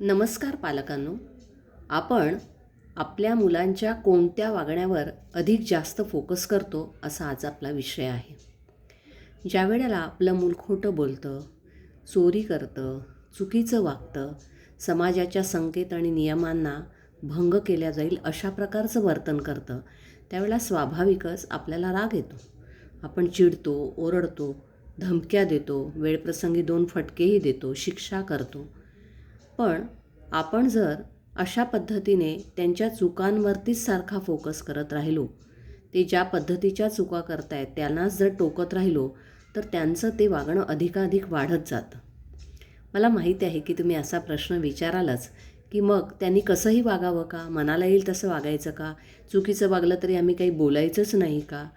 नमस्कार पालकांनो. आपण आपल्या मुलांच्या कोणत्या वागण्यावर अधिक जास्त फोकस करतो असा आज आपला विषय आहे. ज्या वेळेला आपलं मूल खोटं बोलतं चोरी करतं चुकीचं वागतं समाजाच्या संकेत आणि नियमांना भंग केल्या जाईल अशा प्रकारचं वर्तन करतं त्यावेळेला स्वाभाविकच आपल्याला राग येतो. आपण चिडतो ओरडतो धमक्या देतो वेळप्रसंगी दोन फटकेही देतो शिक्षा करतो. पण आपण जर अशा पद्धतीने त्यांच्या चुकांवरतीच सारखा फोकस करत राहिलो ते ज्या पद्धतीच्या चुका करतायत त्यांनाच जर टोकत राहिलो तर त्यांचं ते वागणं अधिकाधिक वाढत जातं. मला माहिती आहे की तुम्ही असा प्रश्न विचारालच की मग त्यांनी कसंही वागावं का? मनाला येईल तसं वागायचं का? चुकीचं वागलं तरी आम्ही काही बोलायचंच नाही का?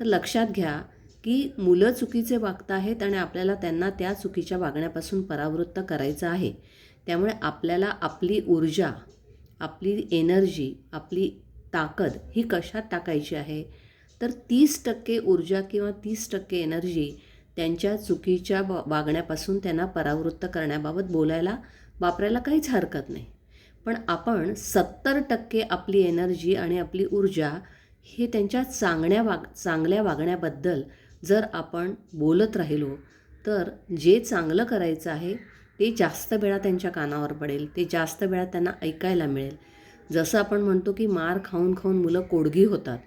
तर लक्षात घ्या की मुलं चुकीचे वागत आहेत आणि आपल्याला त्यांना त्या चुकीच्या वागण्यापासून परावृत्त करायचं आहे. त्यामुळे आपल्याला आपली ऊर्जा आपली एनर्जी आपली ताकद ही कशात टाकायची आहे? तर तीस टक्के ऊर्जा किंवा तीस टक्के एनर्जी त्यांच्या चुकीच्या वागण्यापासून त्यांना परावृत्त करण्याबाबत बोलायला वापरायला काहीच हरकत नाही. पण आपण सत्तर टक्के आपली एनर्जी आणि आपली ऊर्जा हे त्यांच्या चांगल्या वाग चांगल्या वागण्याबद्दल जर आपण बोलत राहिलो तर जे चांगलं करायचं आहे ते जास्त वेळा त्यांच्या कानावर पडेल ते जास्त वेळा त्यांना ऐकायला मिळेल. जसं आपण म्हणतो की मार खाऊन खाऊन मुलं कोडगी होतात.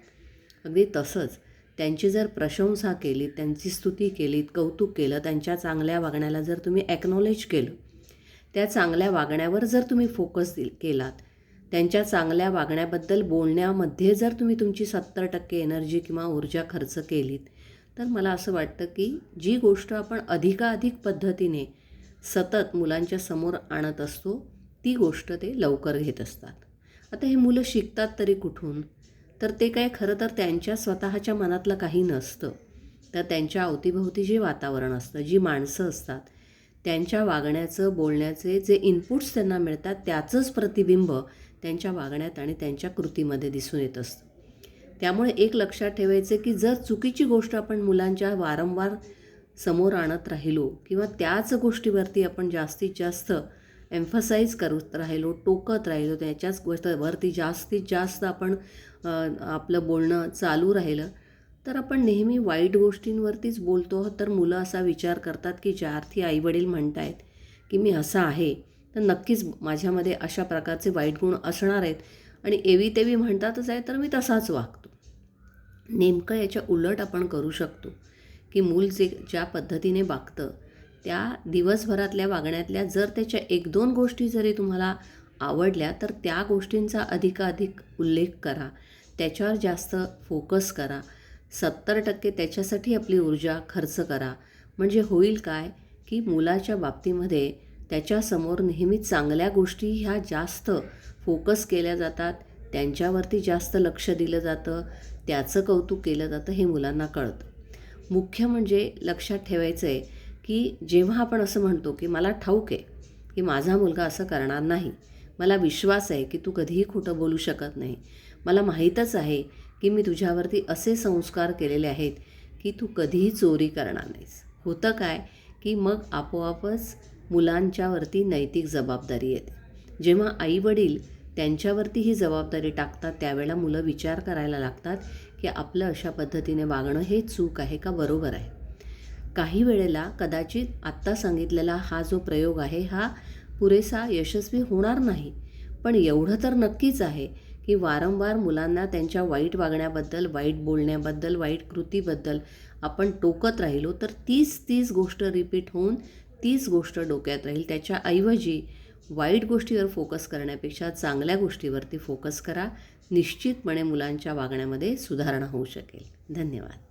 अगदी तसंच त्यांची जर प्रशंसा केली त्यांची स्तुती केलीत कौतुक केलं त्यांच्या चांगल्या वागण्याला जर तुम्ही ॲक्नॉलेज केलं त्या चांगल्या वागण्यावर जर तुम्ही फोकस दिल केलात त्यांच्या चांगल्या वागण्याबद्दल बोलण्यामध्ये जर तुम्ही तुमची सत्तर टक्के एनर्जी किंवा ऊर्जा खर्च केलीत तर मला असं वाटतं की जी गोष्ट आपण अधिकाधिक पद्धतीने सतत मुलांच्या समोर आणत असतो ती गोष्ट ते लवकर घेत असतात. आता हे मुलं शिकतात तरी कुठून? तर ते काय खरं तर त्यांच्या स्वतःच्या मनातलं काही नसतं. तर त्यांच्या अवतीभोवती जे वातावरण असतं जी माणसं असतात त्यांच्या वागण्याचं बोलण्याचे जे इनपुट्स त्यांना मिळतात त्याचंच प्रतिबिंब त्यांच्या वागण्यात आणि त्यांच्या कृतीमध्ये दिसून येत असतं. त्यामुळे एक लक्षात ठेवायचं की जर चुकीची गोष्ट आपण मुलांच्या वारंवार समोर आणत राहिलो किंवा त्याच गोष्टीवरती आपण जास्तीत जास्त एम्फसाईज करत राहिलो टोकत राहिलो त्याच्याच गोष्टीवरती जास्तीत जास्त आपण आपलं बोलणं चालू राहिलं तर आपण नेहमी वाईट गोष्टींवरतीच बोलतो. तर मुलं असा विचार करतात की ज्या अर्थी आईवडील म्हणत आहेत की मी असा आहे तर नक्कीच माझ्यामध्ये अशा प्रकारचे वाईट गुण असणार आहेत. आणि एवी तेवी म्हणतातच आहे तर मी तसाच वागतो. नेमकं याच्या उलट आपण करू शकतो की मूल जे ज्या पद्धतीने वागतं त्या दिवसभरातल्या वागण्यातल्या जर त्याच्या एक दोन गोष्टी जरी तुम्हाला आवडल्या तर त्या गोष्टींचा अधिकाधिक उल्लेख करा. त्याच्यावर जास्त फोकस करा. सत्तर टक्के त्याच्यासाठी आपली ऊर्जा खर्च करा. म्हणजे होईल काय की मुलाच्या बाबतीमध्ये त्याच्यासमोर नेहमी चांगल्या गोष्टी ह्या जास्त फोकस केल्या जातात त्यांच्यावरती जास्त लक्ष दिलं जातं त्याचं कौतुक केलं जातं हे मुलांना कळतं. मुख्य म्हणजे लक्षात ठेवायचं आहे की जेव्हा आपण असं म्हणतो की मला ठाऊक आहे की माझा मुलगा असं करणार नाही मला विश्वास आहे की तू कधीही खोटं बोलू शकत नाही मला माहीतच आहे की मी तुझ्यावरती असे संस्कार केलेले आहेत की तू कधीही चोरी करणार नाहीस. होतं काय की मग आपोआपच मुलांच्यावरती नैतिक जबाबदारी येते. जेव्हा आईवडील त्यांच्यावरती ही जबाबदारी टाकतात त्यावेळेला मुलं विचार करायला लागतात की आपलं अशा पद्धतीने वागणं हे चूक आहे का बरोबर आहे? काही वेळेला कदाचित आत्ता सांगितलेला हा जो प्रयोग आहे हा पुरेसा यशस्वी होणार नाही. पण एवढं तर नक्कीच आहे की वारंवार मुलांना त्यांच्या वाईट वागण्याबद्दल वाईट बोलण्याबद्दल वाईट कृतीबद्दल आपण टोकत राहिलो तर तीच तीच गोष्ट रिपीट होऊन तीच गोष्ट डोक्यात राहील. त्याच्याऐवजी वाईट गोष्टीवर फोकस करण्यापेक्षा चांगल्या गोष्टीवरती फोकस करा. निश्चितपणे मुलांच्या वागण्यामध्ये सुधारणा होऊ शकेल. धन्यवाद.